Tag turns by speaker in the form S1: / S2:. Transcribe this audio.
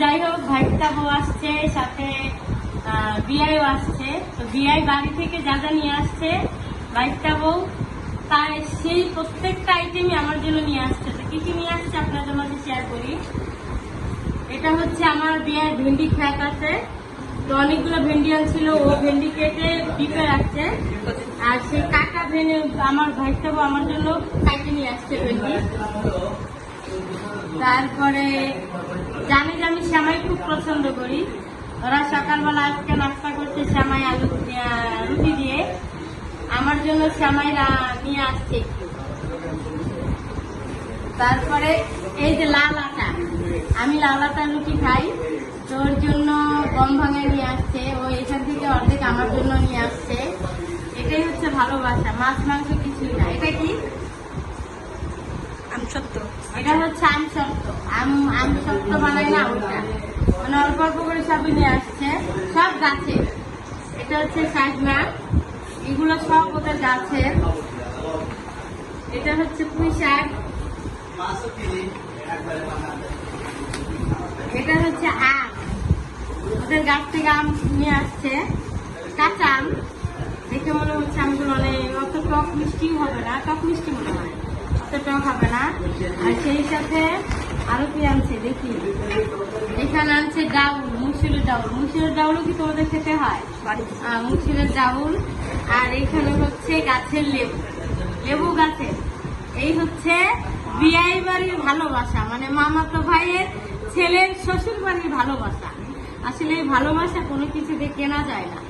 S1: যাই হোক, ভাইটা বউ আসছে, সাথে বিয়াইও আসছে। তো বিয়াই বাড়ি থেকে যা যা নিয়ে আসছে, ভাইটা বউ, তাই সেই প্রত্যেকটা আইটেমই আমার জন্য নিয়ে আসছে। তো কি কি নিয়ে আসছে আপনাদের মাঝে শেয়ার করি? এটা হচ্ছে আমার বিয়ের ভেন্ডি খ্যাত আছে। তো অনেকগুলো ভেন্ডি আনছিল, ও ভেন্ডি কেটে ডিপে রাখছে। আর সেই কাটা ভেনে, আমার ভাইটা বউ আমার জন্য কাটে নিয়ে আসছে ভেন্ডি। তারপরে জানি যে আমি শ্যামাই খুব পছন্দ করি। ওরা সকালবেলা আজকে নাস্তা করছে শ্যামাই আলু রুটি দিয়ে। আমার জন্য শ্যামাই নিয়ে আসছে তারপরে এই যে লাল আটা, আমি লাল আটা রুটি খাই। তো ওর জন্য গম ভাঙা নিয়ে আসছে। ও এখান থেকে অর্ধেক আমার জন্য নিয়ে আসছে। এটাই হচ্ছে ভালোবাসা, মাছ মাংস কিছুই না। এটা কি
S2: আমি সত্য
S1: এটা হচ্ছে আম সত্য আম আম সত্য বানাই না মানে অল্প অল্প করে সবই নিয়ে আসছে। সব গাছে। এটা হচ্ছে সাজনা। এগুলো সব ওদের গাছের এটা হচ্ছে পুঁই শাক। এটা হচ্ছে আম। ওদের গাছ থেকে আম নিয়ে আসছে। কাঁচা আম। দেখে মনে হচ্ছে আমগুলো অনেক অত টক মিষ্টিও হবে না। টক মিষ্টি মনে হয়। টক হবে না। আর সেই সাথে আরও কি আনছে দেখি। এখানে আনছে ডাউল মুসুরের ডাউল। মুসুরের ডাউলও কি তোমাদের খেতে হয়? মুসুরের ডাউল। আর এখানে হচ্ছে গাছের লেবু। লেবু গাছের এই হচ্ছে বিয়াই বাড়ির ভালোবাসা। মানে মামাতো ভাইয়ের ছেলের শ্বশুর বাড়ির ভালোবাসা। আসলে এই ভালোবাসা কোনো কিছু দিয়ে কেনা যায় না।